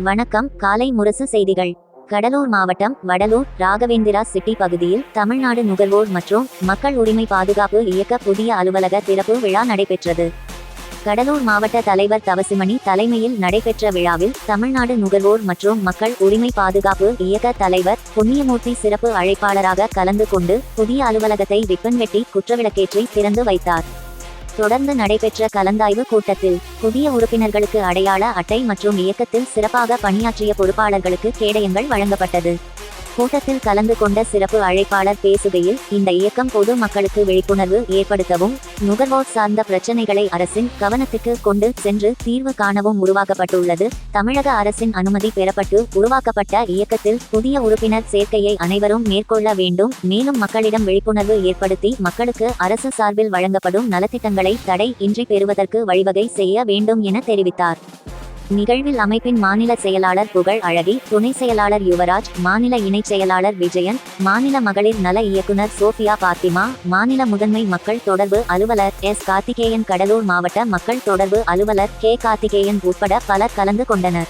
வணக்கம். காலை முரசு செய்திகள். கடலூர் மாவட்டம் வடலூர் ராகவேந்திரா சிட்டி பகுதியில் தமிழ்நாடு நுகர்வோர் மற்றும் மக்கள் உரிமை பாதுகாப்பு இயக்க புதிய அலுவலக திறப்பு விழா நடைபெற்றது. கடலூர் மாவட்ட தலைவர் தவசிமணி தலைமையில் நடைபெற்ற விழாவில் தமிழ்நாடு நுகர்வோர் மற்றும் மக்கள் உரிமை பாதுகாப்பு இயக்க தலைவர் புண்ணியமூர்த்தி சிறப்பு அழைப்பாளராக கலந்து கொண்டு புதிய அலுவலகத்தை ரிப்பன் வெட்டி குற்றவிளக்கேற்றி திறந்து வைத்தார். தொடர்ந்து நடைபெற்ற கலந்தாய்வு கூட்டத்தில் புதிய உறுப்பினர்களுக்கு அடையாள அட்டை மற்றும் இயக்கத்தில் சிறப்பாக பணியாற்றிய பொறுப்பாளர்களுக்கு கேடயங்கள் வழங்கப்பட்டது. கூட்டத்தில் கலந்து கொண்ட சிறப்பு அழைப்பாளர் பேசுகையில் இந்த இயக்கம் பொது மக்களுக்கு விழிப்புணர்வு ஏற்படுத்தவும் நுகர்வோர் சார்ந்த பிரச்சினைகளை அரசின் கவனத்துக்கு கொண்டு சென்று தீர்வு காணவும் உருவாக்கப்பட்டுள்ளது. தமிழக அரசின் அனுமதி பெறப்பட்டு உருவாக்கப்பட்ட இயக்கத்தில் புதிய உறுப்பினர் சேர்க்கையை அனைவரும் மேற்கொள்ள வேண்டும். மேலும் மக்களிடம் விழிப்புணர்வு ஏற்படுத்தி மக்களுக்கு அரசு சார்பில் வழங்கப்படும் நலத்திட்டங்களை தடை இன்றி பெறுவதற்கு வழிவகை செய்ய வேண்டும் என தெரிவித்தார். நிகழ்வில் அமைப்பின் மாநில செயலாளர் புகழ் அழகி துணை செயலாளர் யுவராஜ் மாநில இணைச் செயலாளர் விஜயன் மாநில மகளிர் நல இயக்குனர் சோபியா பாத்திமா மாநில முதன்மை மக்கள் தொடர்பு அலுவலர் எஸ் கார்த்திகேயன் கடலூர் மாவட்ட மக்கள் தொடர்பு அலுவலர் கே கார்த்திகேயன் உட்பட பலர் கலந்து கொண்டனர்.